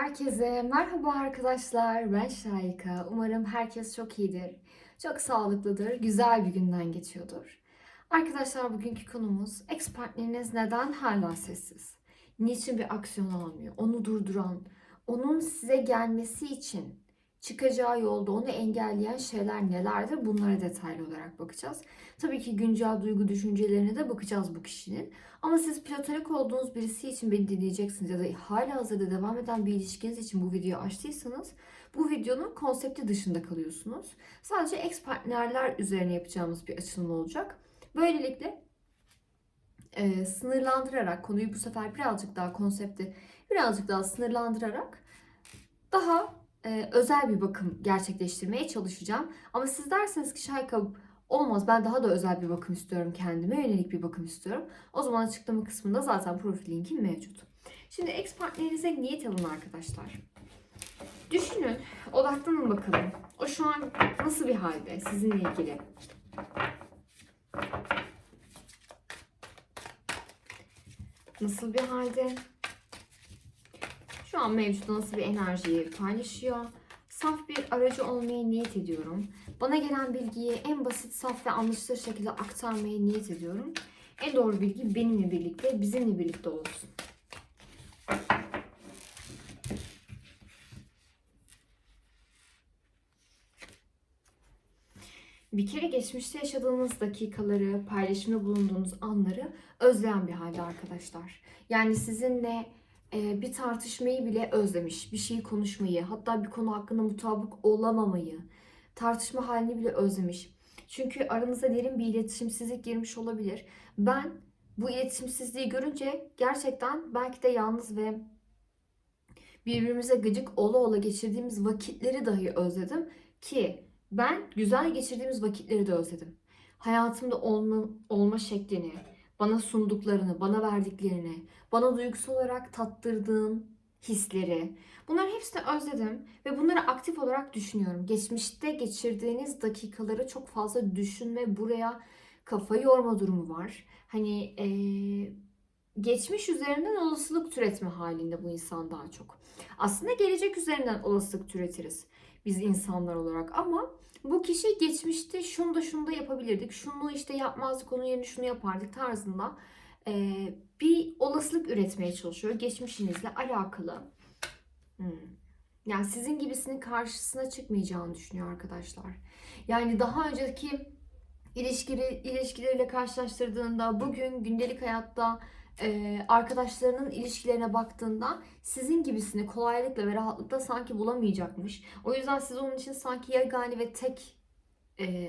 Herkese merhaba arkadaşlar. Ben Şayka. Umarım herkes çok iyidir. Çok sağlıklıdır. Güzel bir günden geçiyordur. Arkadaşlar bugünkü konumuz ex partneriniz neden hala sessiz? Niçin bir aksiyon almıyor? Onu durduran, onun size gelmesi için çıkacağı yolda onu engelleyen şeyler nelerdir? Bunlara detaylı olarak bakacağız. Tabii ki güncel duygu düşüncelerine de bakacağız bu kişinin. Ama siz platonik olduğunuz birisi için beni dinleyeceksiniz ya da hala hazırda devam eden bir ilişkiniz için bu videoyu açtıysanız bu videonun konsepti dışında kalıyorsunuz. Sadece ex partnerler üzerine yapacağımız bir açılım olacak. Böylelikle e, sınırlandırarak konuyu bu sefer birazcık daha konsepti birazcık daha sınırlandırarak daha e, özel bir bakım gerçekleştirmeye çalışacağım. Ama siz derseniz ki Şayka olmaz ben daha da özel bir bakım istiyorum kendime yönelik bir bakım istiyorum. O zaman açıklama kısmında zaten profil linkim mevcut. Şimdi ex partnerinize niyet alın arkadaşlar. Düşünün, odaklanın bakalım. O şu an nasıl bir halde sizinle ilgili? Nasıl bir halde? Şu an mevcut nasıl bir enerjiyi paylaşıyor? Saf bir aracı olmaya niyet ediyorum. Bana gelen bilgiyi en basit, saf ve anlaşılır şekilde aktarmaya niyet ediyorum. En doğru bilgi benimle birlikte, bizimle birlikte olsun. Bir kere geçmişte yaşadığınız dakikaları, paylaşımda bulunduğunuz anları özleyen bir halde arkadaşlar. Yani sizinle bir tartışmayı bile özlemiş, bir şeyi konuşmayı, hatta bir konu hakkında mutabık olamamayı, tartışma halini bile özlemiş. Çünkü aranıza derin bir iletişimsizlik girmiş olabilir. Ben bu iletişimsizliği görünce gerçekten belki de yalnız ve birbirimize gıcık ola ola geçirdiğimiz vakitleri dahi özledim ki ben güzel geçirdiğimiz vakitleri de özledim. Hayatımda olma, olma şeklini, bana sunduklarını, bana verdiklerini, bana duygusal olarak tattırdığın hisleri. Bunların hepsini özledim ve bunları aktif olarak düşünüyorum. Geçmişte geçirdiğiniz dakikaları çok fazla düşünme, buraya kafa yorma durumu var. Hani eee, geçmiş üzerinden olasılık türetme halinde bu insan daha çok. Aslında gelecek üzerinden olasılık türetiriz biz insanlar olarak ama bu kişi geçmişte şunu da şunu da yapabilirdik, şunu işte yapmazdık, onun yerine şunu yapardık tarzında eee, bir olasılık üretmeye çalışıyor geçmişinizle alakalı. Hmm. Yani sizin gibisinin karşısına çıkmayacağını düşünüyor arkadaşlar. Yani daha önceki ilişkileri, ilişkileriyle karşılaştırdığında bugün gündelik hayatta e, arkadaşlarının ilişkilerine baktığında sizin gibisini kolaylıkla ve rahatlıkla sanki bulamayacakmış. O yüzden siz onun için sanki yegane ve tek e,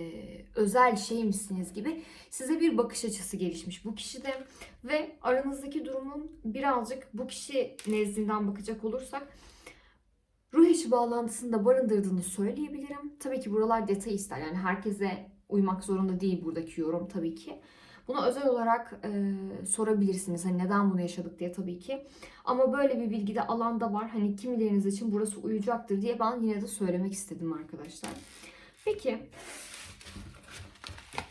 özel şeymişsiniz gibi size bir bakış açısı gelişmiş bu kişide ve aranızdaki durumun birazcık bu kişi nezdinden bakacak olursak ruh içi bağlantısını da barındırdığını söyleyebilirim. Tabii ki buralar detay ister. Yani herkese uymak zorunda değil buradaki yorum tabii ki. Bunu özel olarak e, sorabilirsiniz. Hani neden bunu yaşadık diye tabii ki. Ama böyle bir bilgi de alanda var. Hani kimileriniz için burası uyacaktır diye ben yine de söylemek istedim arkadaşlar. Peki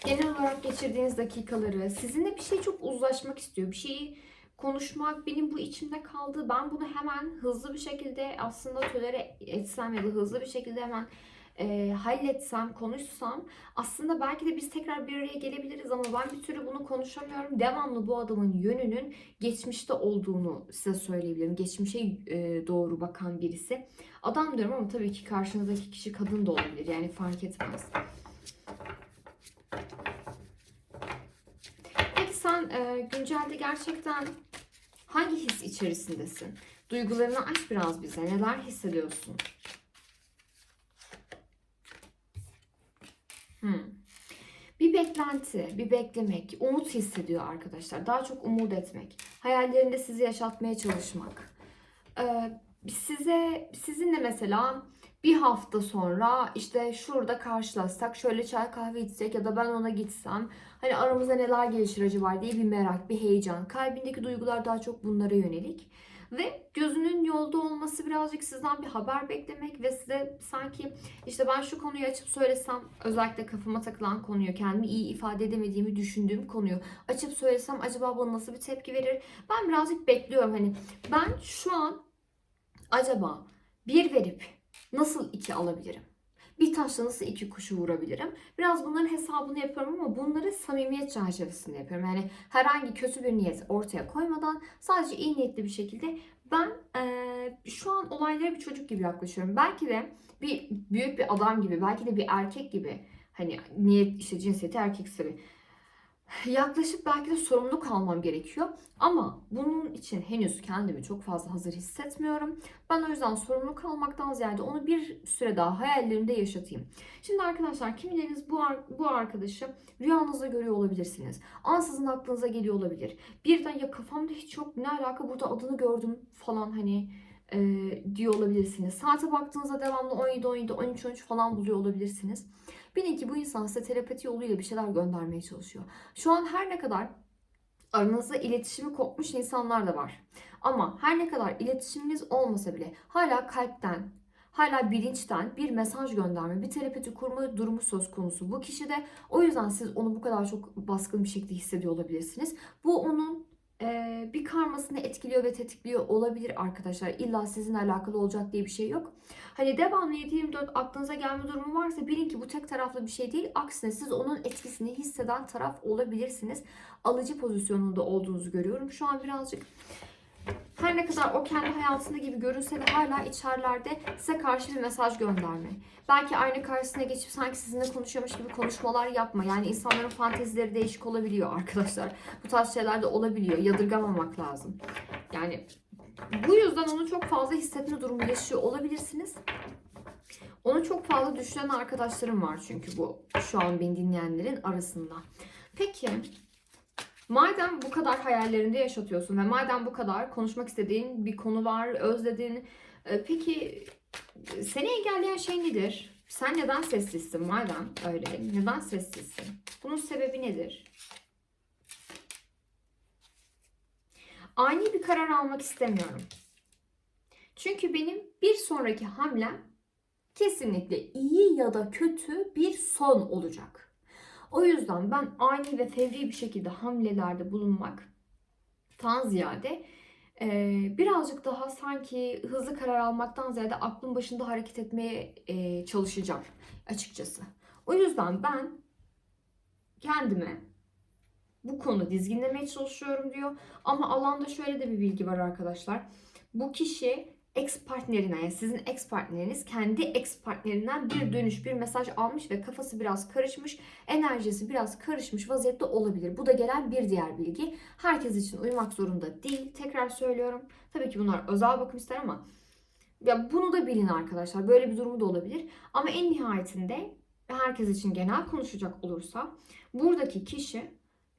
genel olarak geçirdiğiniz dakikaları sizinle bir şey çok uzlaşmak istiyor. Bir şeyi konuşmak benim bu içimde kaldı. Ben bunu hemen hızlı bir şekilde aslında tolere etsem ya da hızlı bir şekilde hemen e, halletsem, konuşsam aslında belki de biz tekrar bir araya gelebiliriz ama ben bir türlü bunu konuşamıyorum. Devamlı bu adamın yönünün geçmişte olduğunu size söyleyebilirim. Geçmişe e, doğru bakan birisi. Adam diyorum ama tabii ki karşınızdaki kişi kadın da olabilir. Yani fark etmez. Peki sen e, güncelde gerçekten hangi his içerisindesin? Duygularını aç biraz bize. Neler hissediyorsun? Bir beklenti, bir beklemek, umut hissediyor arkadaşlar. Daha çok umut etmek. Hayallerinde sizi yaşatmaya çalışmak. Ee, size sizinle mesela bir hafta sonra işte şurada karşılaşsak, şöyle çay kahve içsek ya da ben ona gitsem hani aramızda neler gelişir acaba diye bir merak, bir heyecan. Kalbindeki duygular daha çok bunlara yönelik. Ve gözünün yolda olması birazcık sizden bir haber beklemek ve size sanki işte ben şu konuyu açıp söylesem özellikle kafama takılan konuyu kendimi iyi ifade edemediğimi düşündüğüm konuyu açıp söylesem acaba bana nasıl bir tepki verir? Ben birazcık bekliyorum hani ben şu an acaba bir verip nasıl iki alabilirim? Bir taşla nasıl iki kuşu vurabilirim? Biraz bunların hesabını yapıyorum ama bunları samimiyet çerçevesinde yapıyorum. Yani herhangi kötü bir niyet ortaya koymadan sadece iyi niyetli bir şekilde ben eee, şu an olaylara bir çocuk gibi yaklaşıyorum. Belki de bir büyük bir adam gibi, belki de bir erkek gibi hani niyet işte cinsiyeti erkek yaklaşıp belki de sorumluluk almam gerekiyor. Ama bunun için henüz kendimi çok fazla hazır hissetmiyorum. Ben o yüzden sorumluluk almaktan ziyade onu bir süre daha hayallerimde yaşatayım. Şimdi arkadaşlar kimileriniz bu, bu arkadaşı rüyanızda görüyor olabilirsiniz. Ansızın aklınıza geliyor olabilir. Birden ya kafamda hiç yok ne alaka burada adını gördüm falan hani e, diyor olabilirsiniz. Saate baktığınızda devamlı 17, 17, 13, 13 falan buluyor olabilirsiniz. Bilin ki bu insan size telepati yoluyla bir şeyler göndermeye çalışıyor. Şu an her ne kadar aranızda iletişimi kopmuş insanlar da var. Ama her ne kadar iletişiminiz olmasa bile hala kalpten, hala bilinçten bir mesaj gönderme, bir telepati kurma durumu söz konusu bu kişide. O yüzden siz onu bu kadar çok baskın bir şekilde hissediyor olabilirsiniz. Bu onun bir karmasını etkiliyor ve tetikliyor olabilir arkadaşlar. İlla sizinle alakalı olacak diye bir şey yok. Hani devamlı 7-24 aklınıza gelme durumu varsa bilin ki bu tek taraflı bir şey değil. Aksine siz onun etkisini hisseden taraf olabilirsiniz. Alıcı pozisyonunda olduğunuzu görüyorum. Şu an birazcık her ne kadar o kendi hayatında gibi görünse de hala içerilerde size karşı bir mesaj gönderme. Belki aynı karşısına geçip sanki sizinle konuşuyormuş gibi konuşmalar yapma. Yani insanların fantezileri değişik olabiliyor arkadaşlar. Bu tarz şeyler de olabiliyor. Yadırgamamak lazım. Yani bu yüzden onu çok fazla hissetme durumu yaşıyor olabilirsiniz. Onu çok fazla düşünen arkadaşlarım var çünkü bu şu an beni dinleyenlerin arasında. Peki madem bu kadar hayallerinde yaşatıyorsun ve madem bu kadar konuşmak istediğin bir konu var, özlediğin e, peki seni engelleyen şey nedir? Sen neden sessizsin madem öyle? Neden sessizsin? Bunun sebebi nedir? Ani bir karar almak istemiyorum. Çünkü benim bir sonraki hamlem kesinlikle iyi ya da kötü bir son olacak. O yüzden ben ani ve fevri bir şekilde hamlelerde bulunmak tan ziyade e, birazcık daha sanki hızlı karar almaktan ziyade aklın başında hareket etmeye e, çalışacağım açıkçası. O yüzden ben kendime bu konu dizginlemeye çalışıyorum diyor. Ama alanda şöyle de bir bilgi var arkadaşlar. Bu kişi ex partnerine yani sizin ex partneriniz kendi ex partnerinden bir dönüş bir mesaj almış ve kafası biraz karışmış enerjisi biraz karışmış vaziyette olabilir. Bu da gelen bir diğer bilgi. Herkes için uymak zorunda değil. Tekrar söylüyorum. Tabii ki bunlar özel bakım ister ama ya bunu da bilin arkadaşlar. Böyle bir durumu da olabilir. Ama en nihayetinde herkes için genel konuşacak olursa buradaki kişi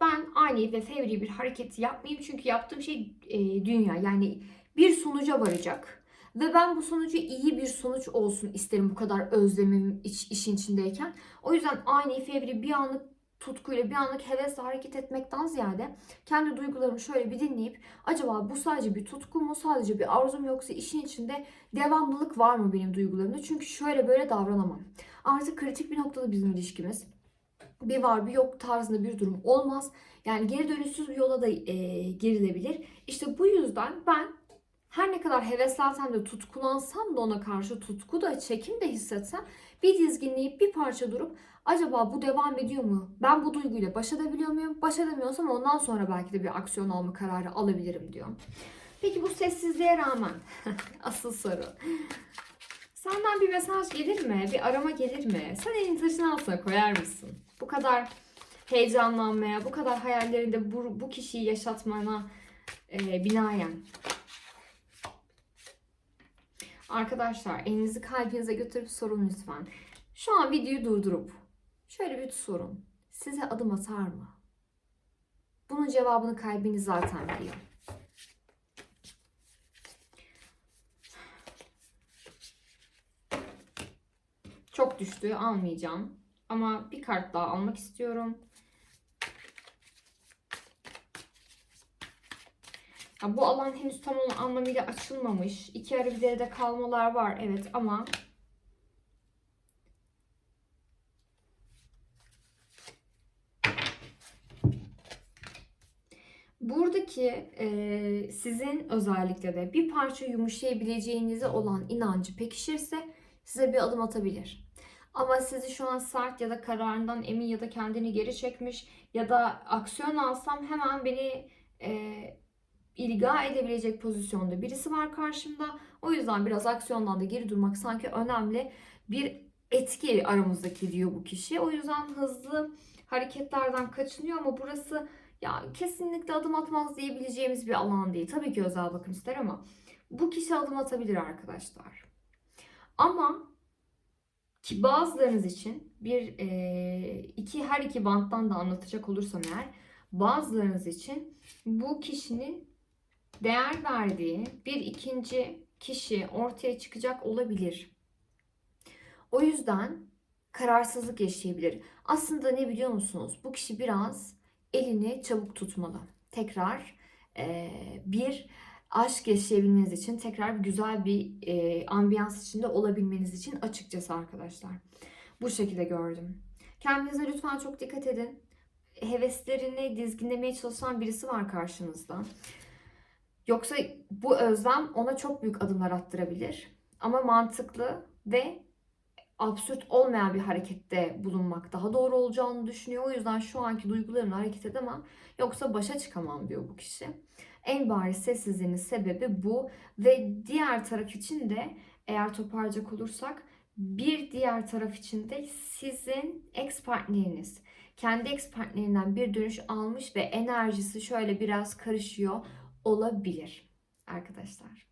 ben ani ve fevri bir hareket yapmayayım çünkü yaptığım şey e, dünya yani bir sonuca varacak. Ve ben bu sonucu iyi bir sonuç olsun isterim bu kadar özlemim iç, işin içindeyken. O yüzden ani fevri bir anlık tutkuyla bir anlık hevesle hareket etmekten ziyade kendi duygularımı şöyle bir dinleyip acaba bu sadece bir tutku mu sadece bir arzum yoksa işin içinde devamlılık var mı benim duygularımda? Çünkü şöyle böyle davranamam. Artık kritik bir noktada bizim ilişkimiz bir var bir yok tarzında bir durum olmaz. Yani geri dönüşsüz bir yola da e, girilebilir. İşte bu yüzden ben her ne kadar heveslensem de tutkulansam da ona karşı tutku da çekim de hissetsem bir dizginleyip bir parça durup acaba bu devam ediyor mu? Ben bu duyguyla baş edebiliyor muyum? Baş edemiyorsam ondan sonra belki de bir aksiyon alma kararı alabilirim diyor. Peki bu sessizliğe rağmen asıl soru. Senden bir mesaj gelir mi? Bir arama gelir mi? Sen elini taşın altına koyar mısın? Bu kadar heyecanlanmaya, bu kadar hayallerinde bu, bu kişiyi yaşatmana e, binaen. Arkadaşlar elinizi kalbinize götürüp sorun lütfen. Şu an videoyu durdurup şöyle bir sorun. Size adım atar mı? Bunun cevabını kalbiniz zaten biliyor. Çok düştü almayacağım. Ama bir kart daha almak istiyorum. Ya bu alan henüz tam anlamıyla açılmamış. İki arı bir derede kalmalar var evet ama Buradaki e, sizin özellikle de bir parça yumuşayabileceğinize olan inancı pekişirse size bir adım atabilir. Ama sizi şu an sert ya da kararından emin ya da kendini geri çekmiş ya da aksiyon alsam hemen beni e, ilga edebilecek pozisyonda birisi var karşımda. O yüzden biraz aksiyondan da geri durmak sanki önemli bir etki aramızdaki diyor bu kişi. O yüzden hızlı hareketlerden kaçınıyor ama burası ya kesinlikle adım atmaz diyebileceğimiz bir alan değil. Tabii ki özel bakım ister ama bu kişi adım atabilir arkadaşlar. Ama ki bazılarınız için bir e, iki her iki banttan da anlatacak olursam eğer bazılarınız için bu kişinin değer verdiği bir ikinci kişi ortaya çıkacak olabilir. O yüzden kararsızlık yaşayabilir. Aslında ne biliyor musunuz? Bu kişi biraz elini çabuk tutmalı. Tekrar e, bir aşk yaşayabilmeniz için, tekrar güzel bir e, ambiyans içinde olabilmeniz için açıkçası arkadaşlar. Bu şekilde gördüm. Kendinize lütfen çok dikkat edin. Heveslerini dizginlemeye çalışan birisi var karşınızda. Yoksa bu özlem ona çok büyük adımlar attırabilir. Ama mantıklı ve absürt olmayan bir harekette bulunmak daha doğru olacağını düşünüyor. O yüzden şu anki duygularımla hareket edemem. Yoksa başa çıkamam diyor bu kişi. En bariz sessizliğinin sebebi bu. Ve diğer taraf için de eğer toparlayacak olursak bir diğer taraf için de sizin ex partneriniz kendi ex partnerinden bir dönüş almış ve enerjisi şöyle biraz karışıyor olabilir arkadaşlar.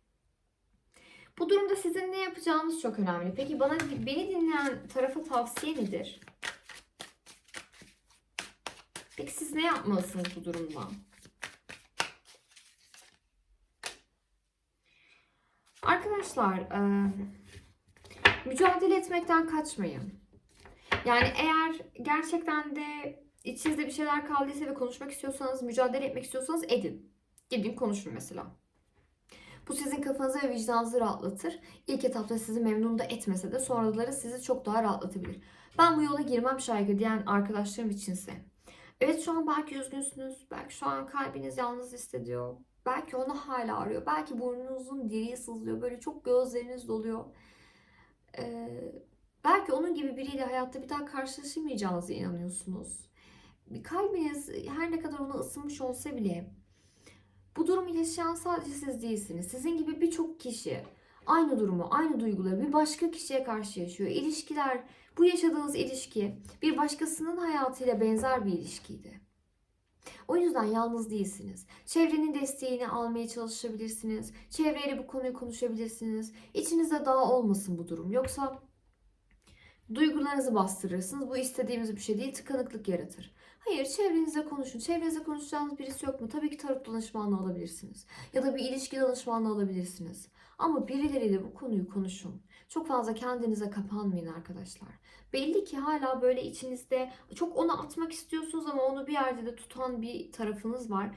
Bu durumda sizin ne yapacağınız çok önemli. Peki bana beni dinleyen tarafa tavsiye nedir? Peki siz ne yapmalısınız bu durumda? Arkadaşlar, e, mücadele etmekten kaçmayın. Yani eğer gerçekten de içinizde bir şeyler kaldıysa ve konuşmak istiyorsanız, mücadele etmek istiyorsanız edin. Gidin konuşun mesela. Bu sizin kafanızı ve vicdanınızı rahatlatır. İlk etapta sizi memnun da etmese de sonraları sizi çok daha rahatlatabilir. Ben bu yola girmem şarkı diyen arkadaşlarım içinse. Evet şu an belki üzgünsünüz. Belki şu an kalbiniz yalnız hissediyor. Belki onu hala arıyor. Belki burnunuzun diriği sızlıyor. Böyle çok gözleriniz doluyor. Ee, belki onun gibi biriyle hayatta bir daha karşılaşamayacağınıza inanıyorsunuz. Kalbiniz her ne kadar ona ısınmış olsa bile bu durumu yaşayan sadece siz değilsiniz. Sizin gibi birçok kişi aynı durumu, aynı duyguları bir başka kişiye karşı yaşıyor. İlişkiler, bu yaşadığınız ilişki bir başkasının hayatıyla benzer bir ilişkiydi. O yüzden yalnız değilsiniz. Çevrenin desteğini almaya çalışabilirsiniz. Çevreyle bu konuyu konuşabilirsiniz. İçinizde daha olmasın bu durum. Yoksa duygularınızı bastırırsınız. Bu istediğimiz bir şey değil. Tıkanıklık yaratır. Hayır, çevrenizle konuşun. Çevrenizde konuşacağınız birisi yok mu? Tabii ki tarot danışmanlığı alabilirsiniz. Ya da bir ilişki danışmanlığı alabilirsiniz. Ama birileriyle bu konuyu konuşun. Çok fazla kendinize kapanmayın arkadaşlar. Belli ki hala böyle içinizde çok onu atmak istiyorsunuz ama onu bir yerde de tutan bir tarafınız var.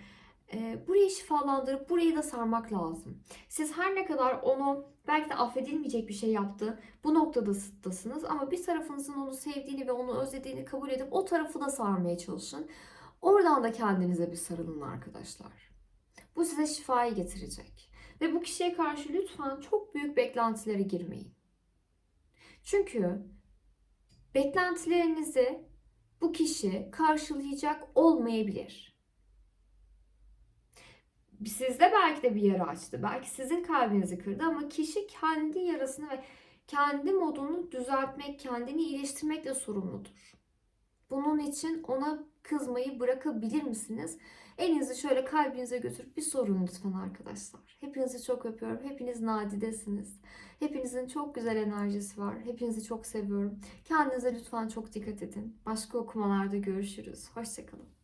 Burayı şifalandırıp burayı da sarmak lazım. Siz her ne kadar onu belki de affedilmeyecek bir şey yaptı. Bu noktadasınız ama bir tarafınızın onu sevdiğini ve onu özlediğini kabul edip o tarafı da sarmaya çalışın. Oradan da kendinize bir sarılın arkadaşlar. Bu size şifayı getirecek. Ve bu kişiye karşı lütfen çok büyük beklentilere girmeyin. Çünkü beklentilerinizi bu kişi karşılayacak olmayabilir. Sizde belki de bir yara açtı. Belki sizin kalbinizi kırdı ama kişi kendi yarasını ve kendi modunu düzeltmek, kendini iyileştirmekle sorumludur. Bunun için ona kızmayı bırakabilir misiniz? Elinizi şöyle kalbinize götürüp bir sorun lütfen arkadaşlar. Hepinizi çok öpüyorum. Hepiniz nadidesiniz. Hepinizin çok güzel enerjisi var. Hepinizi çok seviyorum. Kendinize lütfen çok dikkat edin. Başka okumalarda görüşürüz. Hoşçakalın.